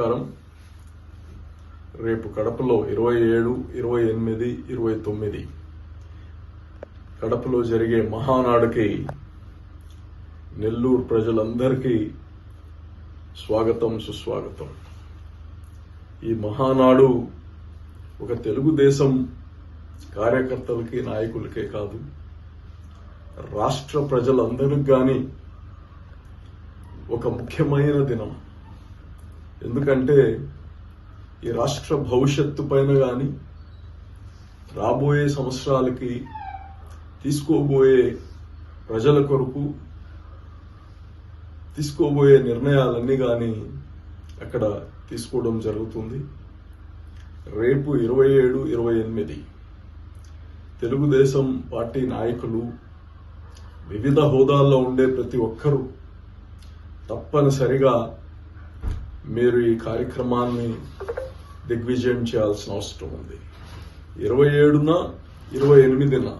నమస్కారం. రేపు కడపలో ఇరవై ఏడు ఇరవై ఎనిమిది ఇరవై తొమ్మిది. కడపలో జరిగే మహానాడుకి నెల్లూరు ప్రజలందరికీ స్వాగతం సుస్వాగతం. ఈ మహానాడు ఒక తెలుగుదేశం కార్యకర్తలకి నాయకులకే కాదు రాష్ట్ర ప్రజలందరికి కానీ ఒక ముఖ్యమైన దినం. ఎందుకంటే ఈ రాష్ట్ర భవిష్యత్తు పైన కానీ రాబోయే సంవత్సరాలకి తీసుకోబోయే ప్రజల కొరకు తీసుకోబోయే నిర్ణయాలన్నీ కానీ అక్కడ తీసుకోవడం జరుగుతుంది. రేపు ఇరవై ఏడు ఇరవై ఎనిమిది తెలుగుదేశం పార్టీ నాయకులు వివిధ హోదాల్లో ఉండే ప్రతి ఒక్కరూ తప్పనిసరిగా మీరు ఈ కార్యక్రమాన్ని దిగ్విజయం చేయాల్సిన అవసరం ఉంది. ఇరవై ఏడున ఇరవై ఎనిమిదిన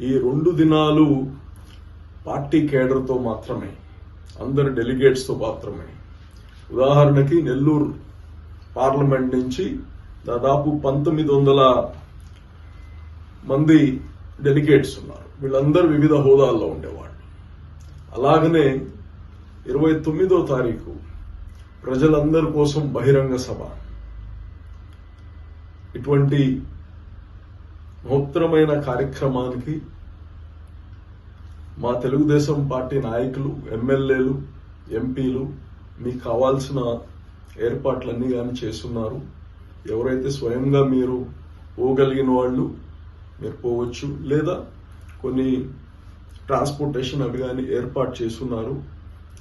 ఈ రెండు దినాలు పార్టీ కేడర్తో మాత్రమే అందరి డెలిగేట్స్తో మాత్రమే. ఉదాహరణకి నెల్లూరు పార్లమెంట్ నుంచి దాదాపు పంతొమ్మిది వందల మంది డెలిగేట్స్ ఉన్నారు. వీళ్ళందరూ వివిధ హోదాల్లో ఉండేవాళ్ళు. అలాగనే ఇరవై తొమ్మిదో తారీఖు ప్రజలందరి కోసం బహిరంగ సభ. ఇటువంటి మహోత్తరమైన కార్యక్రమానికి మా తెలుగుదేశం పార్టీ నాయకులు ఎమ్మెల్యేలు ఎంపీలు మీకు కావాల్సిన ఏర్పాట్లన్నీ కానీ చేస్తున్నారు. ఎవరైతే స్వయంగా మీరు పోగలిగిన వాళ్ళు మీరు పోవచ్చు. లేదా కొన్ని ట్రాన్స్పోర్టేషన్ అవి కానీ ఏర్పాటు చేస్తున్నారు.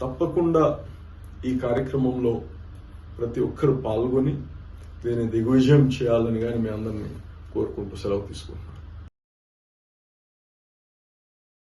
తప్పకుండా ఈ కార్యక్రమంలో ప్రతి ఒక్కరు పాల్గొని దీన్ని దిగ్విజయం చేయాలని కానీ మీ అందరినీ కోరుకుంటూ సెలవు తీసుకుంటున్నాను.